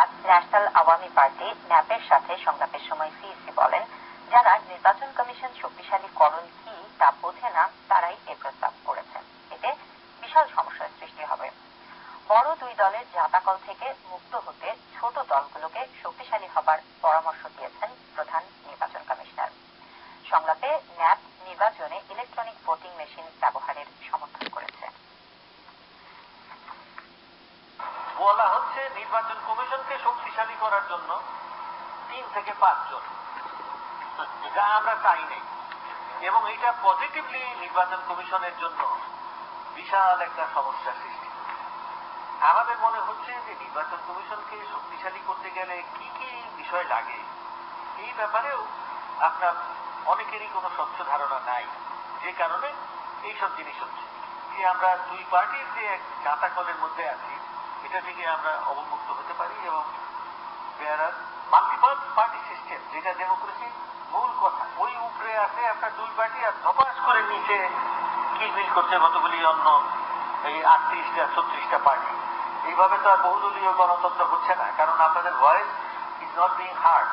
আজ national Awami party ন্যাপের সাথে সংলাপের সময় সিইসি বলেন, যারা নির্বাচন কমিশন শক্তিশালীকরণ কি তা বোঝে না, তারাই এ প্রস্তাব করেছেন। এতে বিশাল সমস্যার সৃষ্টি হবে। বড় দুই দলের জাতাকল থেকে মুক্ত হতে ছোট দলগুলোকে শক্তিশালী হবার পরামর্শ দিয়েছেন প্রধান নির্বাচন কমিশনার। সংলাপে ন্যাপ নির্বাচনে ইলেকট্রনিক ভোটিং মেশিন ব্যবহারের সমর্থন করেছে বলা হচ্ছে নির্বাচন কমিশনকে শক্তিশালী করার জন্য তিন থেকে পাঁচজন যা আমরা চাই নাই। এবং এটা পজিটিভলি নির্বাচন কমিশনের জন্য বিশাল একটা সমস্যা সৃষ্টি আমাদের মনে হচ্ছে যে নির্বাচন কমিশনকে শক্তিশালী করতে গেলে কি কি বিষয় লাগে, এই ব্যাপারেও আপনার অনেকেরই কোনো স্বচ্ছ ধারণা নাই, যে কারণে এইসব জিনিস হচ্ছে। যে আমরা দুই পার্টির যে এক জাতাকলের মধ্যে আছি এটা থেকে আমরা অবমুক্ত হতে পারি এবং মাল্টিপাল পার্টি সিস্টেম যেটা ডেমোক্রেসি মূল কথা। ওই উপরে আছে আপনার দুই পার্টি আর ধপাস করে নিচে কিলমিল করছে কতগুলি অন্য এই আটত্রিশটা, ছত্রিশটা পার্টি এইভাবে তো আর বহুদলীয় গণতন্ত্র হচ্ছে না, কারণ আপনাদের voice is not being heard